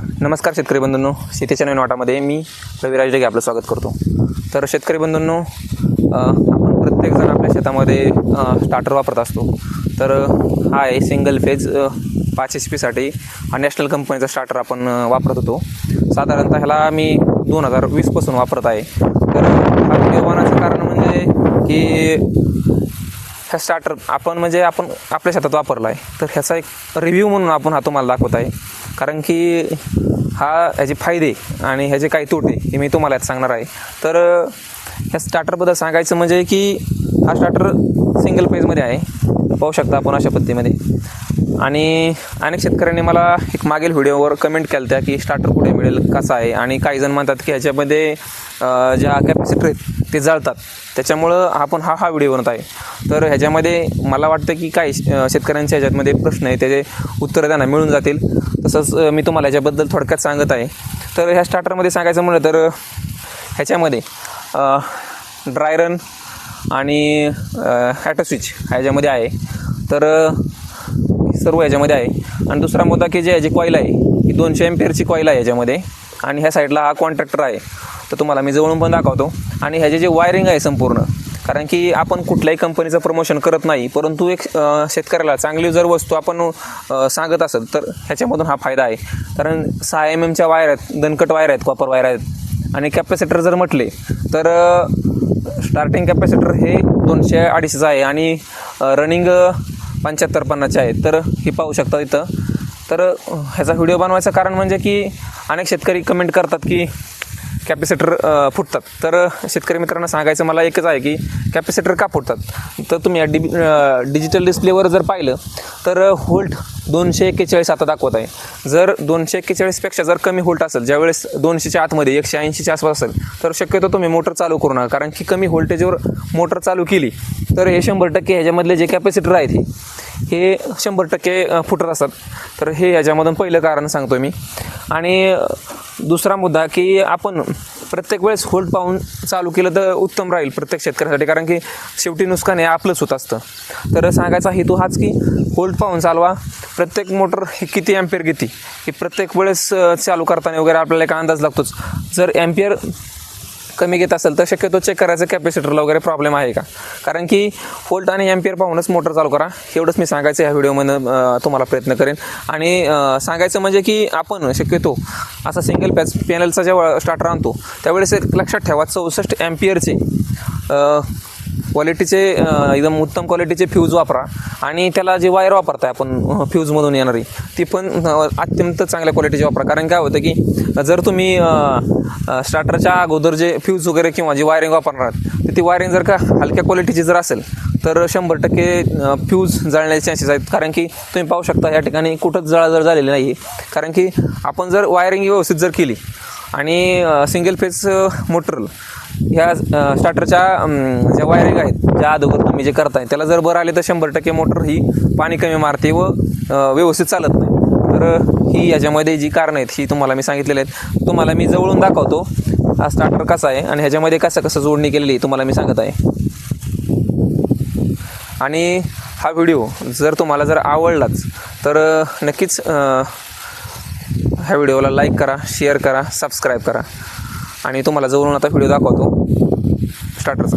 नमस्कार शेतकरी बंधूंनो. शेतीच्या नवीन वाटामध्ये मी रविराज डेगे आपलं स्वागत करतो. तर शेतकरी बंधूंनो आपण प्रत्येकजण आपल्या शेतामध्ये स्टार्टर वापरत असतो. तर हा आहे सिंगल फेज पाच एच पीसाठी हा नॅशनल कंपनीचा स्टार्टर आपण वापरत होतो. साधारणतः ह्याला मी दोन हजार वीसपासून वापरत आहे. तर हा व्हिडिओ बनवायचं कारण म्हणजे की ह्या स्टार्टर आपण म्हणजे आपण आपल्या शेतात वापरला आहे तर ह्याचा एक रिव्ह्यू म्हणून आपण हा तुम्हाला दाखवत आहे. कारण की हा ह्याचे फायदे आणि ह्याचे काही तोटे हे मी तुम्हाला यात सांगणार आहे. तर ह्या स्टार्टरबद्दल सांगायचं म्हणजे की हा स्टार्टर सिंगल पेजमध्ये आहे. पाहू शकता आपण अशा पद्धतीमध्ये. आणि अनेक शेतकऱ्यांनी मला एक मागील व्हिडिओवर कमेंट केल्या त्या की स्टार्टर कुठे मिळेल कसा आहे? आणि काही जण म्हणतात की ह्याच्यामध्ये ज्या कॅपॅसिटी आहेत ते जळतात. त्याच्यामुळं आपण हा हा व्हिडिओ बनत आहे. तर ह्याच्यामध्ये मला वाटतं की काय शेतकऱ्यांच्या ह्याच्यामध्ये प्रश्न आहे. त्याचे उत्तरं त्यांना मिळून जातील. तसंच मी तुम्हाला ह्याच्याबद्दल थोडक्यात सांगत आहे. तर ह्या स्टार्टरमध्ये सांगायचं म्हणलं तर ह्याच्यामध्ये ड्राय रन आणि ॲटो स्विच ह्याच्यामध्ये आहे. तर सर्व ह्याच्यामध्ये आहे. आणि दुसरा मुद्दा की जे ह्याची कॉईल आहे ही दोनशे एम्पियरची कॉईल आहे ह्याच्यामध्ये. आणि ह्या साईडला हा कॉन्ट्रॅक्टर आहे. तर तुम्हाला मी जवळून पण दाखवतो. आणि ह्याचे जे वायरिंग आहे संपूर्ण कारण की आपण कुठल्याही कंपनीचं प्रमोशन करत नाही परंतु एक शेतकऱ्याला चांगली जर वस्तू आपण सांगत असेल तर ह्याच्यामधून हा फायदा आहे. कारण सहा एम एमच्या वायर आहेत दणकट वायर आहेत कॉपर वायर आहेत. आणि कॅपॅसिटर जर म्हटले तर स्टार्टिंग कॅपॅसिटर हे दोनशे अडीचचं आहे आणि रनिंग पंच्याहत्तर पन्नासचे आहेत. तर हे पाहू शकता इथं. तर ह्याचा व्हिडिओ बनवायचं कारण म्हणजे की अनेक शेतकरी कमेंट करतात की कॅपॅसिटर फुटतात. तर शेतकरी मित्रांना सांगायचं मला एकच आहे की कॅपॅसिटर का फुटतात? तर तुम्ही या डि डिजिटल डिस्प्लेवर जर पाहिलं तर होल्ट दोनशे एक्केचाळीस आता दाखवत आहे. जर दोनशे एक्केचाळीसपेक्षा जर कमी होल्ट असेल ज्यावेळेस दोनशेच्या आतमध्ये एकशे ऐंशीच्या आसपास असेल तर शक्यतो तुम्ही मोटर चालू करू नका. कारण की कमी व्होल्टेजवर मोटर चालू केली तर हे शंभर टक्के ह्याच्यामधले जे कॅपॅसिटर आहेत हे शंभर टक्के फुटर फुटत असतात. तर हे ह्याच्यामधून पहिलं कारण सांगतो मी. आणि दुसरा मुद्दा की आपण प्रत्येक वेळेस होल्ड पाहून चालू केलं तर उत्तम राहील प्रत्येक शेतकऱ्यासाठी. कारण की शेवटी नुकसान हे आपलंच होत असतं. तर सांगायचा हेतू हाच की होल्ड पाहून चालवा. प्रत्येक मोटर हे किती ॲम्पियर घेते? हे प्रत्येक वेळेस चालू करताना वगैरे आपल्याला एक अंदाज लागतोच. जर ॲम्पियर कमी घेत असेल तर शक्यतो चेक करायचं कॅपॅसिटरला वगैरे प्रॉब्लेम आहे का? कारण की फोल्ट आणि एम्पियर पाहूनच मोटर चालू करा. एवढंच मी सांगायचं ह्या व्हिडिओमधून तुम्हाला प्रयत्न करेन. आणि सांगायचं म्हणजे की आपण शक्यतो असा सिंगल पॅच पॅनलचा जेव्हा स्टार्टर आणतो त्यावेळेस एक लक्षात ठेवा चौसष्ट एम्पियरचे क्वालिटीचे एकदम उत्तम क्वालिटीचे फ्यूज वापरा. आणि त्याला जे वायर वापरताय आपण फ्यूजमधून येणारी ती पण अत्यंत चांगल्या क्वालिटीची वापरा. कारण काय होतं की जर तुम्ही स्टार्टरच्या अगोदर जे फ्यूज वगैरे किंवा जी वायरिंग वापरणार तर ती वायरिंग जर का हलक्या क्वालिटीची जर असेल तर शंभर टक्के फ्यूज जळण्याचे चान्सेस आहेत. कारण की तुम्ही पाहू शकता या ठिकाणी कुठंच जळाजळ झालेली नाही आहे कारण की आपण जर वायरिंग व्यवस्थित जर केली आणि सिंगल फेज मोटर ह्या स्टार्टरच्या ज्या वायरिंग आहेत ज्या अगोदर तुम्ही जे करताय त्याला जर बरं आले तर शंभर टक्के मोटर ही पाणी कमी मारते व व्यवस्थित चालत नाही. तर ही याच्यामध्ये जी कारणं आहेत ही तुम्हाला मी सांगितलेली आहेत. तुम्हाला मी जवळून दाखवतो हा स्टार्टर कसा आहे आणि ह्याच्यामध्ये कसं कसं जोडणी केलेली आहे तुम्हाला मी सांगत आहे. आणि हा व्हिडिओ जर तुम्हाला जर आवडलाच तर नक्कीच ह्या व्हिडिओला लाईक करा शेअर करा सबस्क्राईब करा. आणि तुम्हाला जवळून आता व्हिडिओ दाखवतो. स्टार्टरचा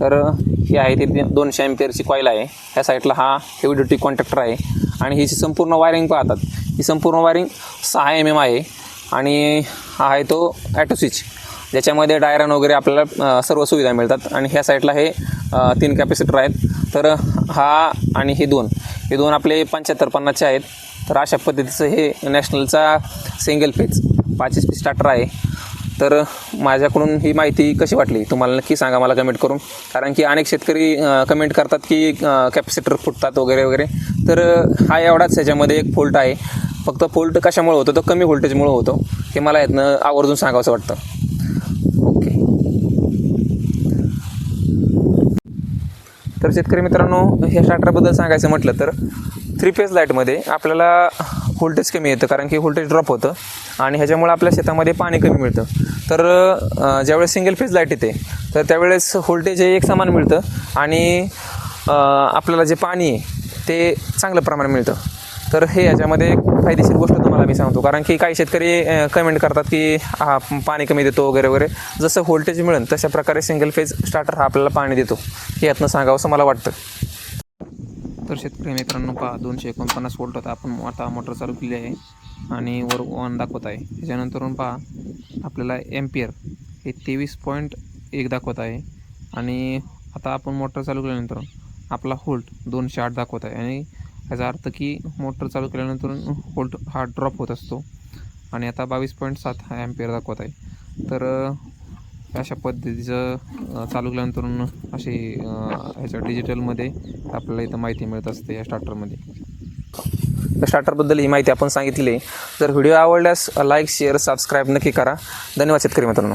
तर ही आहे ती दोनशे एम्पियरची कॉईल आहे. ह्या साईडला हा हेवी ड्युटी कॉन्ट्रॅक्टर आहे. आणि ही जी संपूर्ण वायरिंग पाहतात. ही संपूर्ण वायरिंग सहा एम एम आहे. आणि हा आहे तो ॲटो स्विच ज्याच्यामध्ये डायरन वगैरे आपल्याला सर्व सुविधा मिळतात. आणि ह्या साईडला हे तीन कॅपॅसिटर आहेत. तर हा आणि हे दोन. हे दोन आपले पंच्याहत्तर पन्नासचे आहेत. तर अशा पद्धतीचं हे नॅशनलचा सिंगल फेज पाच एच पी स्टार्टर आहे. तर माझ्याकडून ही माहिती कशी वाटली? तुम्हाला नक्की सांगा मला कमेंट करून. कारण की अनेक शेतकरी कमेंट करतात की कॅपॅसिटर फुटतात वगैरे वगैरे. तर हा एवढाच ह्याच्यामध्ये एक फोल्ट आहे. फक्त फोल्ट कशामुळे होतो? तो कमी व्होल्टेजमुळे होतो. हे मला यातनं आवर्जून सांगावंसं वाटतं. तर शेतकरी मित्रांनो ह्या स्टार्टरबद्दल सांगायचं म्हटलं तर थ्री फेज लाईटमध्ये आपल्याला व्होल्टेज कमी येतं कारण की व्होल्टेज ड्रॉप होतं आणि ह्याच्यामुळे आपल्या शेतामध्ये पाणी कमी मिळतं. तर ज्यावेळेस सिंगल फेज लाइट येते तर त्यावेळेस व्होल्टेज हे एक समान मिळतं आणि आपल्याला जे पाणी आहे ते चांगलं प्रमाण मिळतं. तर हे याच्यामध्ये एक फायदेशीर गोष्ट तुम्हाला मी सांगतो. कारण की काही शेतकरी कमेंट करतात की हा पाणी कमी देतो वगैरे वगैरे. जसं व्होल्टेज मिळेल तशा प्रकारे सिंगल फेज स्टार्टर हा आपल्याला पाणी देतो. हे यातनं सांगावं असं मला वाटतं. तर शेतकरी मित्रांनो पहा दोनशे एकोणपन्नास वोल्ट होता आपण आता मोटर चालू केली आहे आणि वर ऑन दाखवत आहे. त्याच्यानंतरून पहा आपल्याला एम्पियर हे तेवीस पॉईंट एक दाखवत आहे. आणि आता आपण मोटर चालू केल्यानंतर आपला होल्ट दोनशे आठ दाखवत आहे. आणि याचा अर्थ की मोटर चालू केल्यानंतर होल्ट हा ड्रॉप होत असतो. आणि आता बावीस पॉईंट सात हा ॲम्पियर दाखवत आहे. तर अशा पद्धतीचं चालू केल्यानंतर अशी ह्याच्या डिजिटलमध्ये आपल्याला इथं माहिती मिळत असते या स्टार्टरमध्ये स्टार्टरबद्दल ही माहिती आपण सांगितली. आहे जर व्हिडिओ आवडल्यास लाईक शेअर सबस्क्राईब नक्की करा. धन्यवाद शेतकरी मित्रांनो.